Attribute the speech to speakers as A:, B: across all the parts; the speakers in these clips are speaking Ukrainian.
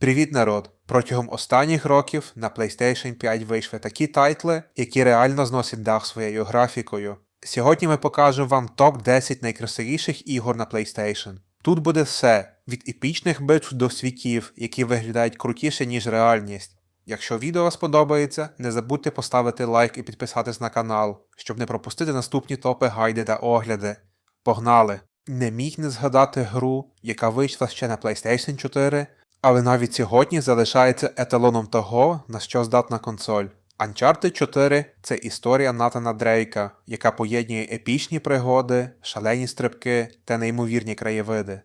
A: Привіт, народ! Протягом останніх років на PlayStation 5 вийшли такі тайтли, які реально зносять дах своєю графікою. Сьогодні ми покажемо вам топ-10 найкрасивіших ігор на PlayStation. Тут буде все від епічних битв до світів, які виглядають крутіше, ніж реальність. Якщо відео сподобається, не забудьте поставити лайк і підписатись на канал, щоб не пропустити наступні топи гайди та огляди. Погнали! Не міг не згадати гру, яка вийшла ще на PlayStation 4, але навіть сьогодні залишається еталоном того, на що здатна консоль. Uncharted 4 це історія Натана Дрейка, яка поєднує епічні пригоди, шалені стрибки та неймовірні краєвиди.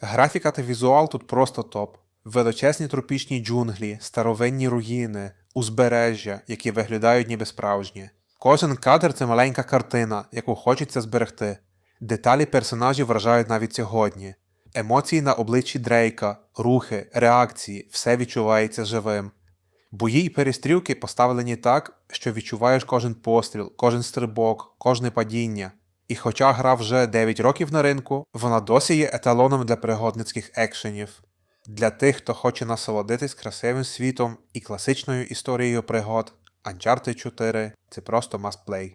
A: Графіка та візуал тут просто топ. Величезні тропічні джунглі, старовинні руїни, узбережжя, які виглядають ніби справжні. Кожен кадр це маленька картина, яку хочеться зберегти. Деталі персонажів вражають навіть сьогодні. Емоції на обличчі Дрейка, рухи, реакції все відчувається живим. Бої і перестрілки поставлені так, що відчуваєш кожен постріл, кожен стрибок, кожне падіння. І хоча гра вже 9 років на ринку, вона досі є еталоном для пригодницьких екшенів. Для тих, хто хоче насолодитись красивим світом і класичною історією пригод, Uncharted 4 це просто must-play.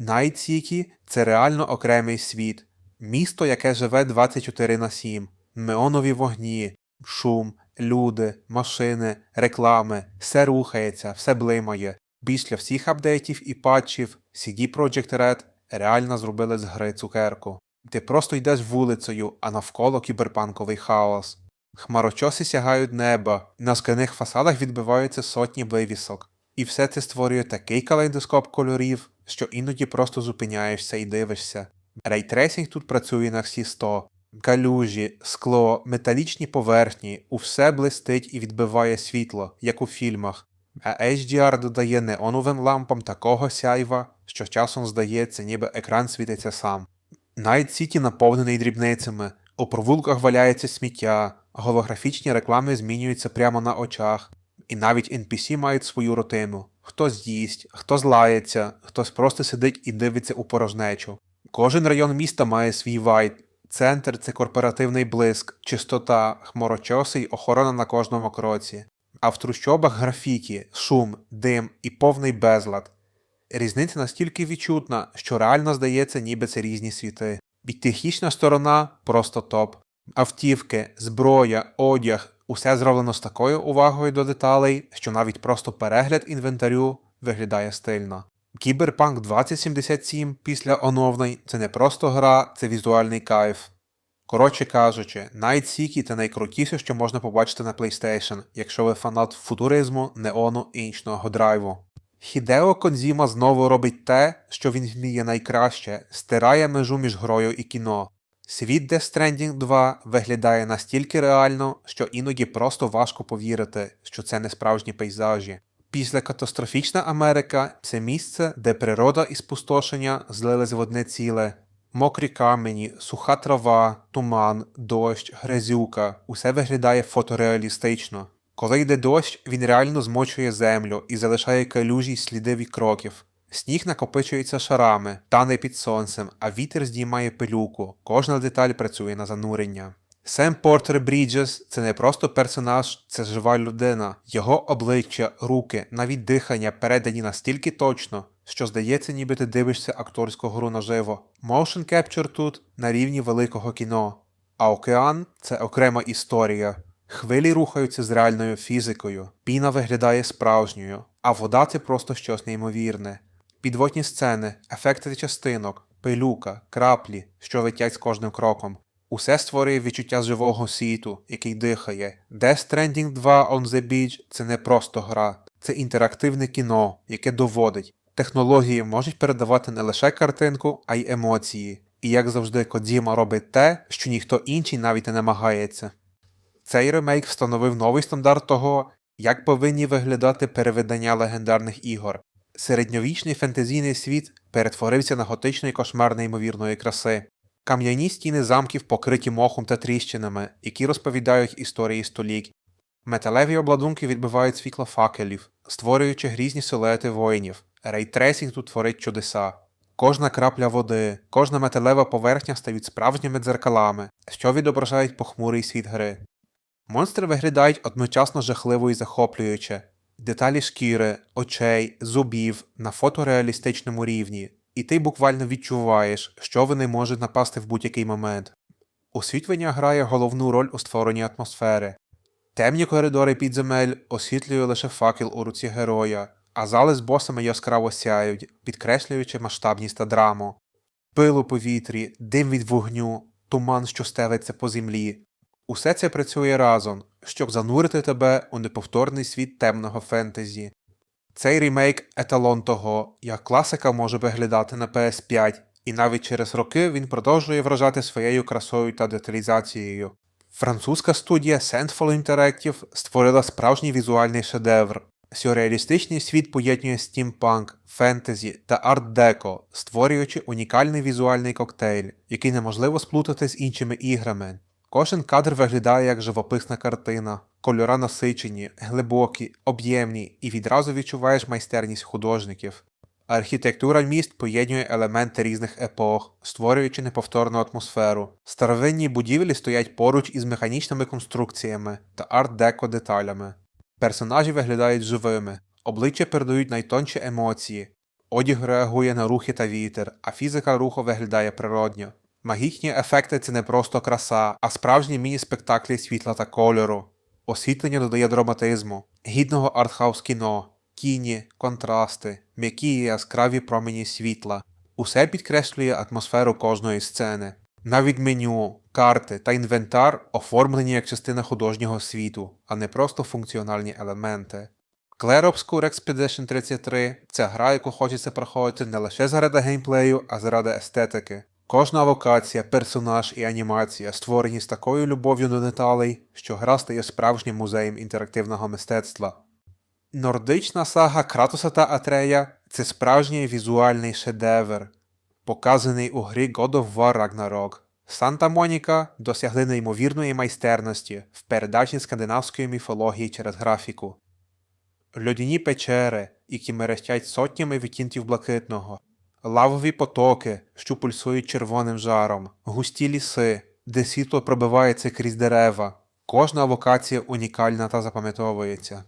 A: Night – це реально окремий світ, місто, яке живе 24 на 7, неонові вогні, шум, люди, машини, реклами, все рухається, все блимає. Після всіх апдейтів і патчів CD Projekt Red реально зробили з гри цукерку. Ти просто йдеш вулицею, а навколо кіберпанковий хаос. Хмарочоси сягають неба, на скляних фасадах відбиваються сотні вивісок. І все це створює такий калейдоскоп кольорів, що іноді просто зупиняєшся і дивишся. Рейтрейсинг тут працює на всі 100. Калюжі, скло, металічні поверхні, усе блистить і відбиває світло, як у фільмах. А HDR додає неоновим лампам такого сяйва, що часом здається, ніби екран світиться сам. Найт Сіті наповнений дрібницями, у провулках валяється сміття, голографічні реклами змінюються прямо на очах, і навіть NPC мають свою рутину. Хтось їсть, хтось лається, хтось просто сидить і дивиться у порожнечу. Кожен район міста має свій вайб. Центр це корпоративний блиск, чистота, хмарочоси й охорона на кожному кроці. А в трущобах графіті, шум, дим і повний безлад. Різниця настільки відчутна, що реально здається, ніби це різні світи. І технічна сторона просто топ. Автівки, зброя, одяг усе зроблено з такою увагою до деталей, що навіть просто перегляд інвентарю виглядає стильно. Кіберпанк 2077 після оновлень це не просто гра, це візуальний кайф. Коротше кажучи, City – це найкрутіше, що можна побачити на PlayStation, якщо ви фанат футуризму, неону і іншого драйву. Хідео Кодзіма знову робить те, що він вміє найкраще, стирає межу між грою і кіно. Світ Death Stranding 2 виглядає настільки реально, що іноді просто важко повірити, що це не справжні пейзажі. Після катастрофічна Америка це місце, де природа і спустошення злились в одне ціле. Мокрі камені, суха трава, туман, дощ, грязюка усе виглядає фотореалістично. Коли йде дощ, він реально змочує землю і залишає калюжі сліди від кроків. Сніг накопичується шарами, тане під сонцем, а вітер здіймає пилюку. Кожна деталь працює на занурення. Сем Портер Бріджес це не просто персонаж, це жива людина. Його обличчя, руки, навіть дихання передані настільки точно, що здається, ніби ти дивишся акторську гру наживо. Motion Capture тут на рівні великого кіно. А океан це окрема історія. Хвилі рухаються з реальною фізикою, піна виглядає справжньою, а вода це просто щось неймовірне. Підводні сцени, ефекти частинок, пилюка, краплі, що летять з кожним кроком. Усе створює відчуття живого світу, який дихає. Death Stranding 2 On the Beach це не просто гра, це інтерактивне кіно, яке доводить. Технології можуть передавати не лише картинку, а й емоції. І як завжди, Кодзіма робить те, що ніхто інший навіть не намагається. Цей ремейк встановив новий стандарт того, як повинні виглядати перевидання легендарних ігор. Середньовічний фентезійний світ перетворився на готичний кошмар неймовірної краси. Кам'яні стіни замків покриті мохом та тріщинами, які розповідають історії століть. Металеві обладунки відбивають світло факелів, створюючи грізні силуети воїнів. Рейтрейсінг тут творить чудеса. Кожна крапля води, кожна металева поверхня стають справжніми дзеркалами, що відображають похмурий світ гри. Монстри виглядають одночасно жахливо і захоплююче. Деталі шкіри, очей, зубів на фотореалістичному рівні, і ти буквально відчуваєш, що вони можуть напасти в будь-який момент. Освітлення грає головну роль у створенні атмосфери. Темні коридори підземель освітлює лише факел у руці героя, а зали з босами яскраво сяють, підкреслюючи масштабність та драму. Пил у повітрі, дим від вогню, туман, що стелиться по землі. Усе це працює разом, щоб занурити тебе у неповторний світ темного фентезі. Цей ремейк еталон того, як класика може виглядати на PS5, і навіть через роки він продовжує вражати своєю красою та деталізацією. Французька студія Sandfall Interactive створила справжній візуальний шедевр. Сюрреалістичний світ поєднує стімпанк, фентезі та арт-деко, створюючи унікальний візуальний коктейль, який неможливо сплутати з іншими іграми. Кожен кадр виглядає як живописна картина, кольора насичені, глибокі, об'ємні і відразу відчуваєш майстерність художників. Архітектура міст поєднує елементи різних епох, створюючи неповторну атмосферу. Старовинні будівлі стоять поруч із механічними конструкціями та арт-деко деталями. Персонажі виглядають живими, обличчя передають найтонші емоції, одяг реагує на рухи та вітер, а фізика руху виглядає природньо. Магічні ефекти це не просто краса, а справжні міні-спектаклі світла та кольору. Освітлення додає драматизму, гідного артхаус кіно, тіні, контрасти, м'які і яскраві промені світла. Усе підкреслює атмосферу кожної сцени. Навіть меню, карти та інвентар оформлені як частина художнього світу, а не просто функціональні елементи. Clair Obscure Expedition 33 це гра, яку хочеться проходити не лише заради геймплею, а заради естетики. Кожна локація, персонаж і анімація створені з такою любов'ю до деталей, що гра стає справжнім музеєм інтерактивного мистецтва. Нордична сага Кратоса та Атрея це справжній візуальний шедевр, показаний у грі God of War Ragnarok. Санта Моніка досягли неймовірної майстерності в передачі скандинавської міфології через графіку. Льодяні печери, які мерехтять сотнями відтінків блакитного, лавові потоки, що пульсують червоним жаром, густі ліси, де світло пробивається крізь дерева. Кожна локація унікальна та запам'ятовується.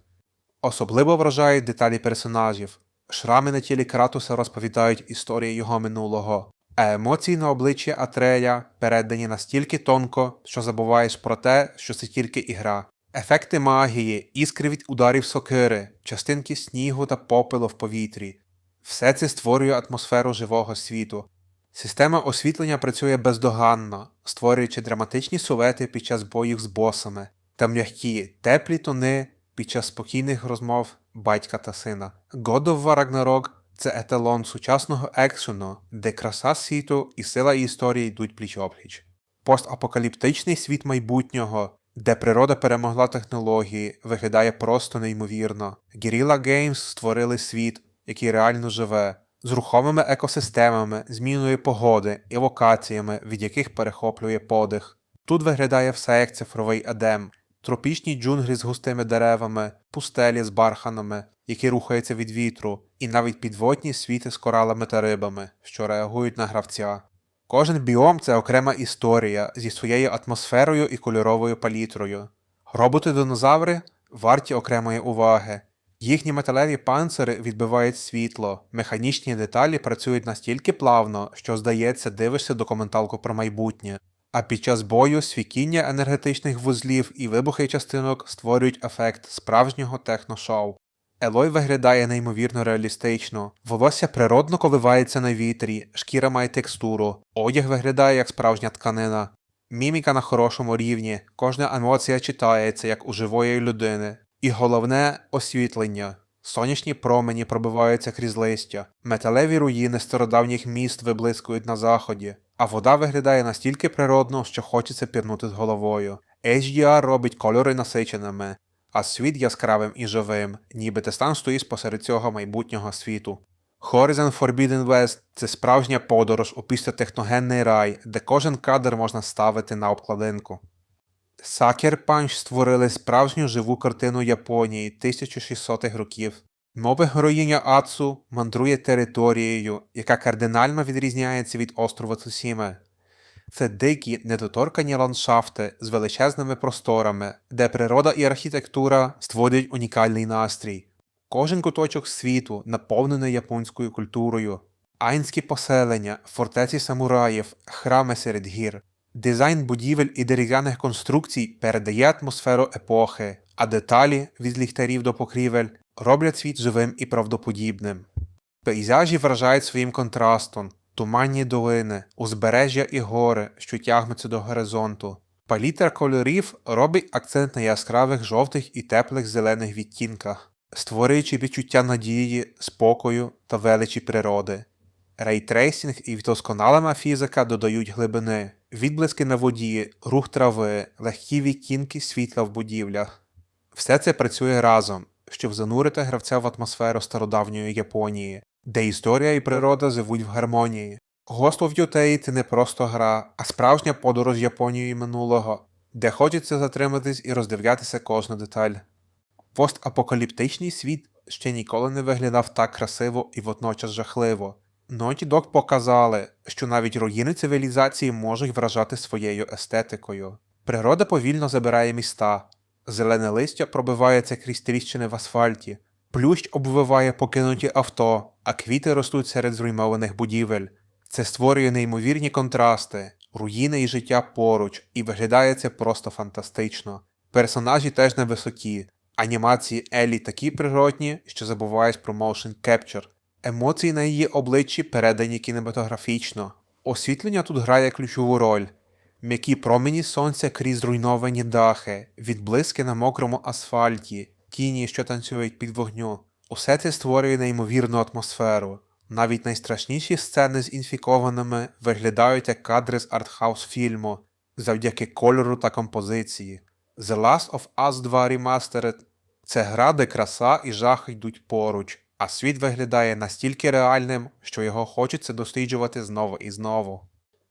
A: Особливо вражають деталі персонажів. Шрами на тілі Кратуса розповідають історії його минулого, а емоції на обличчі Атрея передані настільки тонко, що забуваєш про те, що це тільки ігра. Ефекти магії, іскри від ударів сокири, частинки снігу та попелу в повітрі. Все це створює атмосферу живого світу. Система освітлення працює бездоганно, створюючи драматичні сулети під час боїв з босами та м'які, теплі тони під час спокійних розмов батька та сина. God of War Ragnarok – це еталон сучасного екшену, де краса світу і сила історії йдуть пліч-опліч. Постапокаліптичний світ майбутнього, де природа перемогла технології, виглядає просто неймовірно. Guerrilla Games створили світ, який реально живе, з рухомими екосистемами, зміною погоди і локаціями, від яких перехоплює подих. Тут виглядає все як цифровий едем, тропічні джунглі з густими деревами, пустелі з барханами, які рухаються від вітру, і навіть підводні світи з коралами та рибами, що реагують на гравця. Кожен біом це окрема історія зі своєю атмосферою і кольоровою палітрою. Роботи-динозаври варті окремої уваги. Їхні металеві панцири відбивають світло, механічні деталі працюють настільки плавно, що, здається, дивишся документалку про майбутнє. А під час бою свікіння енергетичних вузлів і вибухи частинок створюють ефект справжнього техношоу. Елой виглядає неймовірно реалістично, волосся природно коливається на вітрі, шкіра має текстуру, одяг виглядає як справжня тканина. Міміка на хорошому рівні, кожна емоція читається як у живої людини. І головне освітлення. Сонячні промені пробиваються крізь листя, металеві руїни стародавніх міст виблискують на заході, а вода виглядає настільки природно, що хочеться пірнути з головою. HDR робить кольори насиченими, а світ яскравим і живим, ніби ти сам стоїш посеред цього майбутнього світу. Horizon Forbidden West це справжня подорож у післятехногенний рай, де кожен кадр можна ставити на обкладинку. Sucker Punch створили справжню живу картину Японії 1600-х років. Мова героїня Ацу мандрує територією, яка кардинально відрізняється від острова Цусіме. Це дикі, недоторкані ландшафти з величезними просторами, де природа і архітектура створюють унікальний настрій. Кожен куточок світу наповнений японською культурою. Айнські поселення, фортеці самураїв, храми серед гір. Дизайн будівель і дерев'яних конструкцій передає атмосферу епохи, а деталі від ліхтарів до покрівель роблять світ живим і правдоподібним. Пейзажі вражають своїм контрастом, туманні долини, узбережжя і гори, що тягнуться до горизонту. Палітра кольорів робить акцент на яскравих жовтих і теплих зелених відтінках, створюючи відчуття надії, спокою та величі природи. Рейтрейсінг і вдосконалена фізика додають глибини, відблиски на воді, рух трави, легкі відтінки світла в будівлях. Все це працює разом, щоб занурити гравця в атмосферу стародавньої Японії, де історія і природа живуть в гармонії. Ghost of Yotei – це не просто гра, а справжня подорож Японією минулого, де хочеться затриматись і роздивлятися кожну деталь. Постапокаліптичний світ ще ніколи не виглядав так красиво і водночас жахливо. Naughty Dog показали, що навіть руїни цивілізації можуть вражати своєю естетикою. Природа повільно забирає міста, зелене листя пробивається крізь тріщини в асфальті, плющ обвиває покинуті авто, а квіти ростуть серед зруйнованих будівель. Це створює неймовірні контрасти, руїни і життя поруч, і виглядає це просто фантастично. Персонажі теж на висоті, анімації Елі такі природні, що забуваєш про motion capture. Емоції на її обличчі передані кінематографічно. Освітлення тут грає ключову роль. М'які промені сонця крізь зруйновані дахи, відблиски на мокрому асфальті, тіні, що танцюють під вогню. Усе це створює неймовірну атмосферу. Навіть найстрашніші сцени з інфікованими виглядають як кадри з артхаус фільму завдяки кольору та композиції. The Last of Us 2 Remastered – це гра, де краса і жах йдуть поруч, а світ виглядає настільки реальним, що його хочеться досліджувати знову і знову.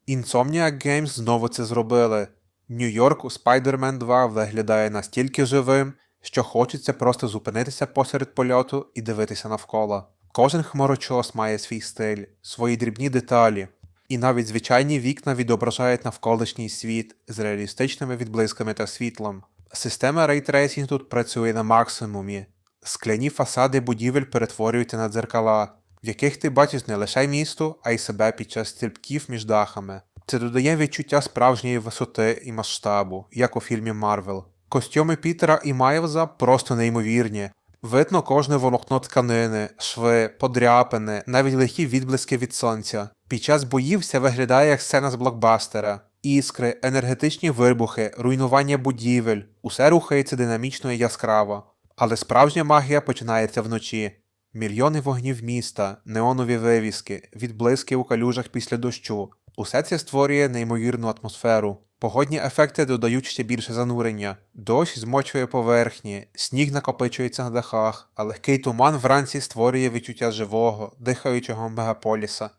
A: Insomniac Games знову це зробили. Нью-Йорк у Spider-Man 2 виглядає настільки живим, що хочеться просто зупинитися посеред польоту і дивитися навколо. Кожен хмарочос має свій стиль, свої дрібні деталі, і навіть звичайні вікна відображають навколишній світ з реалістичними відблисками та світлом. Система рейтрейсінг тут працює на максимумі. Скляні фасади будівель перетворюються на дзеркала, в яких ти бачиш не лише місто, а й себе під час стрибків між дахами. Це додає відчуття справжньої висоти і масштабу, як у фільмі Марвел. Костюми Пітера і Майлза просто неймовірні. Видно кожне волокно тканини, шви, подряпини, навіть легкі відблиски від сонця. Під час боїв все виглядає як сцена з блокбастера. Іскри, енергетичні вибухи, руйнування будівель усе рухається динамічно і яскраво. Але справжня магія починається вночі. Мільйони вогнів міста, неонові вивіски, відблиски у калюжах після дощу. Усе це створює неймовірну атмосферу. Погодні ефекти додають ще більше занурення. Дощ змочує поверхні, сніг накопичується на дахах, а легкий туман вранці створює відчуття живого, дихаючого мегаполіса.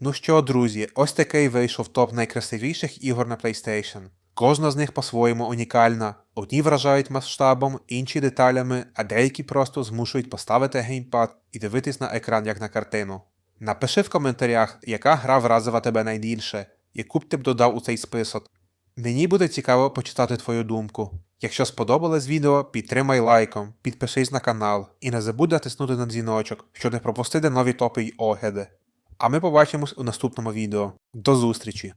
A: Ну що, друзі, ось такий вийшов топ найкрасивіших ігор на PlayStation. Кожна з них по-своєму унікальна. Одні вражають масштабом, інші деталями, а деякі просто змушують поставити геймпад і дивитись на екран як на картину. Напиши в коментарях, яка гра вразила тебе найбільше, яку б ти б додав у цей список. Мені буде цікаво почитати твою думку. Якщо сподобалось відео, підтримай лайком, підпишись на канал і не забудь натиснути на дзвіночок, щоб не пропустити нові топи й огляди. А ми побачимось у наступному відео. До зустрічі!